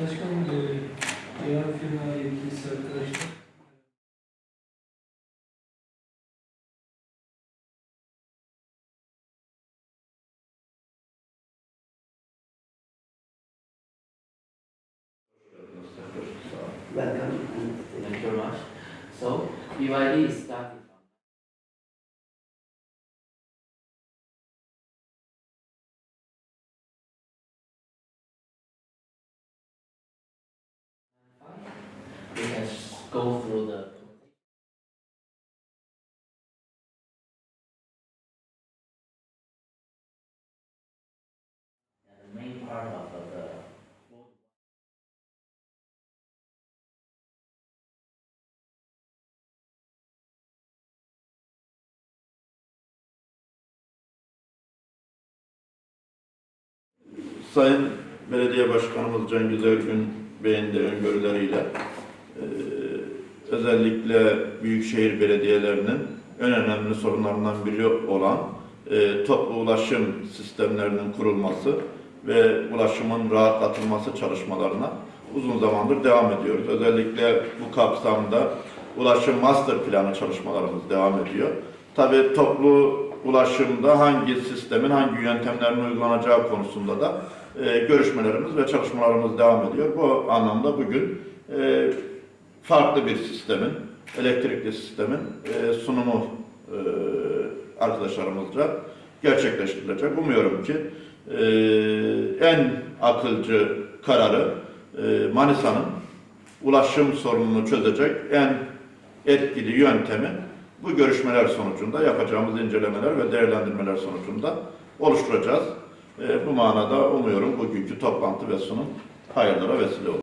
Başkanım, e, diğer firma yetkilisi arkadaşlar. Welcome thank you very much. So BYD is go through the Sayın Belediye Başkanımız Cengiz Ergün Bey'in de öngörüleriyle eee, özellikle büyükşehir belediyelerinin en önemli sorunlarından biri olan eee, toplu ulaşım sistemlerinin kurulması ve ulaşımın rahatlatılması çalışmalarına uzun zamandır devam ediyoruz. Özellikle bu kapsamda ulaşım master planı çalışmalarımız devam ediyor. Tabii toplu ulaşımda hangi sistemin, hangi yöntemlerin uygulanacağı konusunda da e, görüşmelerimiz ve çalışmalarımız devam ediyor. Bu anlamda bugün e, farklı bir sistemin, elektrikli sistemin e, sunumu e, arkadaşlarımızla gerçekleştirilecek. Umuyorum ki e, en akılcı kararı e, Manisa'nın ulaşım sorununu çözecek en etkili yöntemi bu görüşmeler sonucunda yapacağımız incelemeler ve değerlendirmeler sonucunda oluşturacağız. E, bu manada umuyorum bugünkü toplantı ve sunum hayırlara vesile olur.